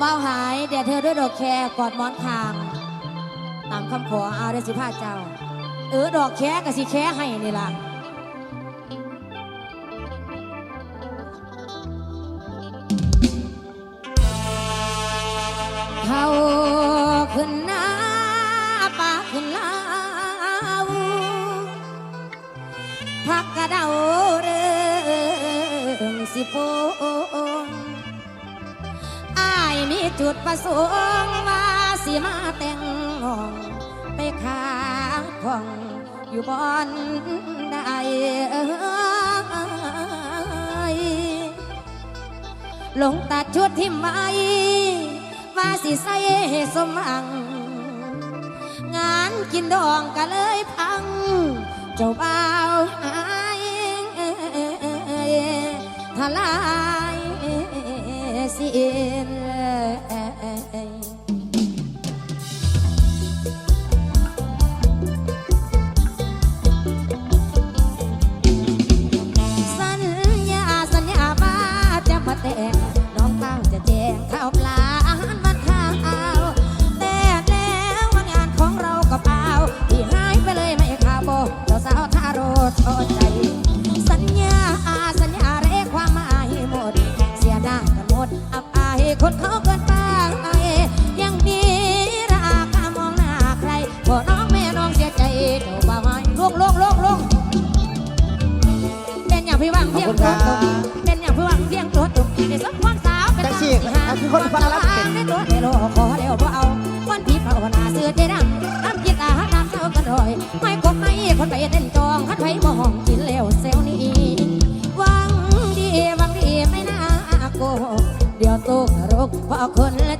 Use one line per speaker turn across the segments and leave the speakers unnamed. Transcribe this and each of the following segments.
เบ้าหายเดี๋ยวเธอด้วยดอกแครกอดหมอนคางตามคำขอเอาเดยวสิพาเจ้า เออดอกแครกับสิแครให้นี่ล่ะเขาขึ้นหน้าปากขึ้นลาวพักกระเดาเรื่องสิโป จุดประสงค์ว่าสิมาแต่งงองไปขาของอยู่บอนใดหลงตัดชุดที่ไม่ว่าสิใส่สมัง งานกินดองก็เลยพัง เจ้าบ่าวหายทลาย สิ้น พี่วังเพียงตัวตกเป็นอย่างพี่วังเพียงตัวตกในสักความสาวเป็น
สิเอาคือคนฟังแล้วเป็น
ในตัวในโลขอเดียวบ่เอาคนพี่ภาวนาเสื้อเจดำน้ำกินอาหารน้ำเข้ากันรอยไม่กบไม่คนไปเต้นจองคันไว้บ่ห้องกินแล้วเซลนี้วังดีวังดีไม่น่าโกหกเดี๋ยวตกนรกเพราะคนละ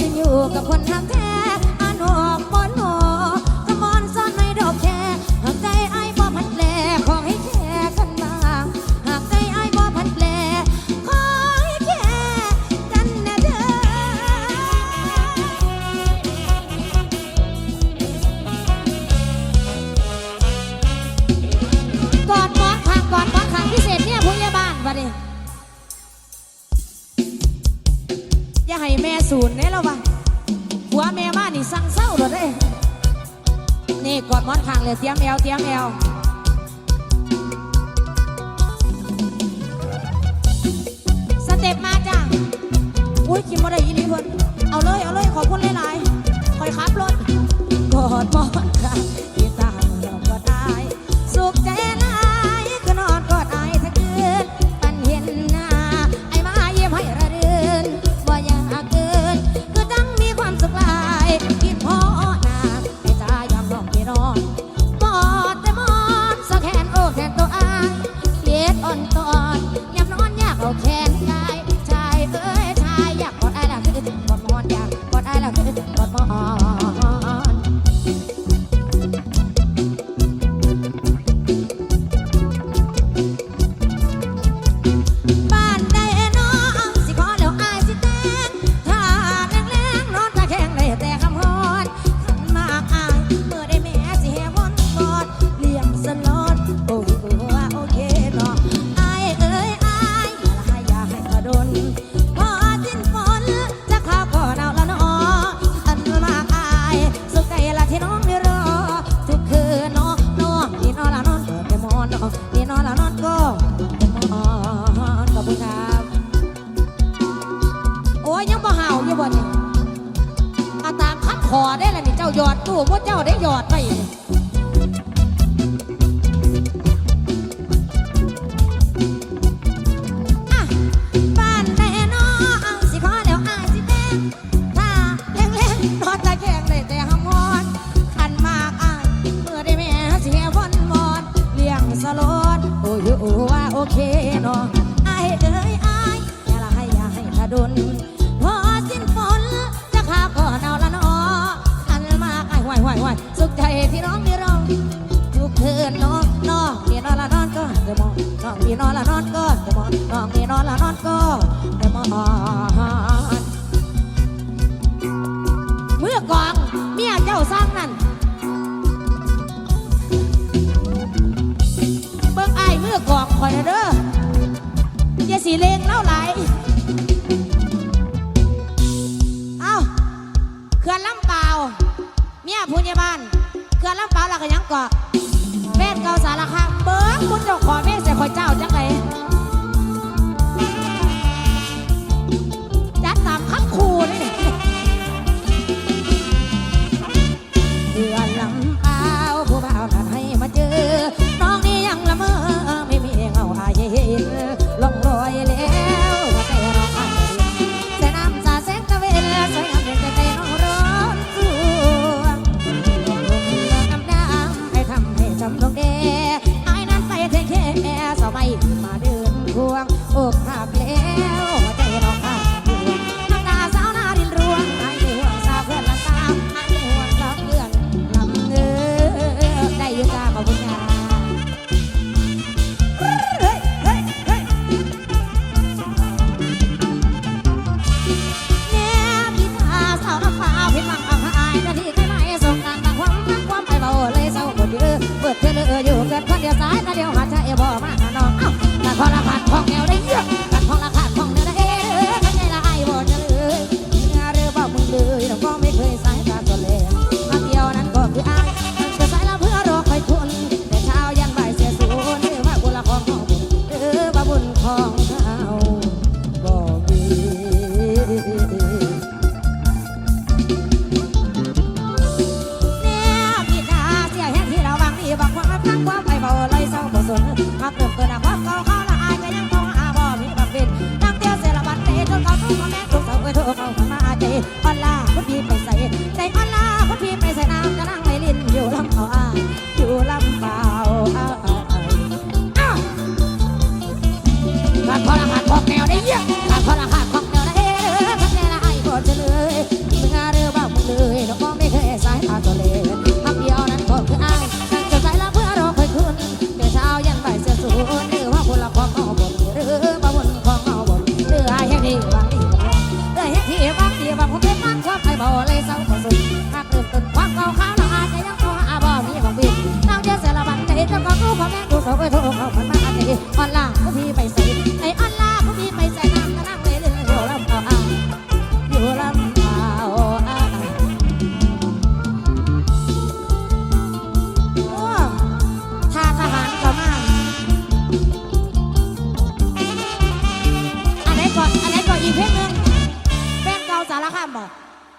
จะอยู่กับคนทักแท้อานอกบอนหอกระมอนซ่อนไม่ดอกแค่หากใจไอ้บ่พันแปลขอให้แค่กันบ้างหากใจไอ้บ่พันแปลขอให้แค่กันนะเด้อกอดหมอขังกอดหมอขังพิเศษเนี่ยพยาบาลวะเนี่ ศูนย์เนี่ยเราวะหัวแม่มานี่สั่งเศร้าเลยเด้นี่กอดมอนข้างเลยเตียงแมวเตียงแมวสเต็ปมาจ้ะอุ้ยกินบ่ได้ยินดีเพิ่นเอาเลยเอาเลยขอบคุณหลายๆคอยขับรถกอดมอน เรกิดมา เอิญน้องน้องมีนอนละนอนก็เดี๋ยวมองน้องมีนอนละนอนก็เดี๋ยวมองน้องมีนอนละนอนก็เดี๋ยวมองเมื่อก่อนเมียเจ้าสร้างนั่นเบิ่งไอ้เมื่อก่อนคอยเด้ออย่าสีเลงเล่าไหลเอ้าเขื่อนลำเปล่าเมียผู้ใหญ่บ้านเขื่อนลำเปล่าเราก็ยังเกาะ เก่าสารคามเบิ้งคุณเจ้าขอเมฆใส่ขอเจ้าจัง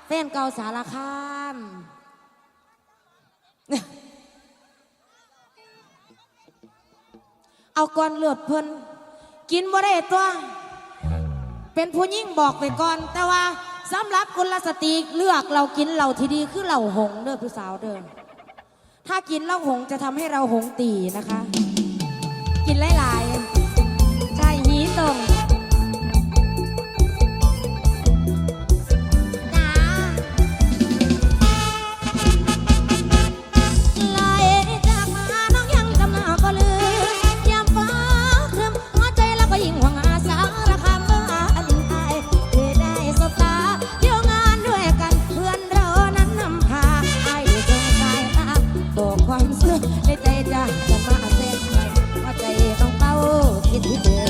แฟนเก่าสารคามเอาก่อนเลือดเพิ่นกินบ่ได้ตัว เป็นผู้ยิ่งบอกไปก่อน แต่ว่าสำหรับกุละสตรีเลือกเรากินเราที่ดีคือเราหงเด้อผู้สาวเด้อถ้ากินเหล้าหงจะทำให้เราหงตีนะคะ กินหลายๆ ใจจ้าจะมาเส้นใครว่ใจต้องเป้าคิดถึง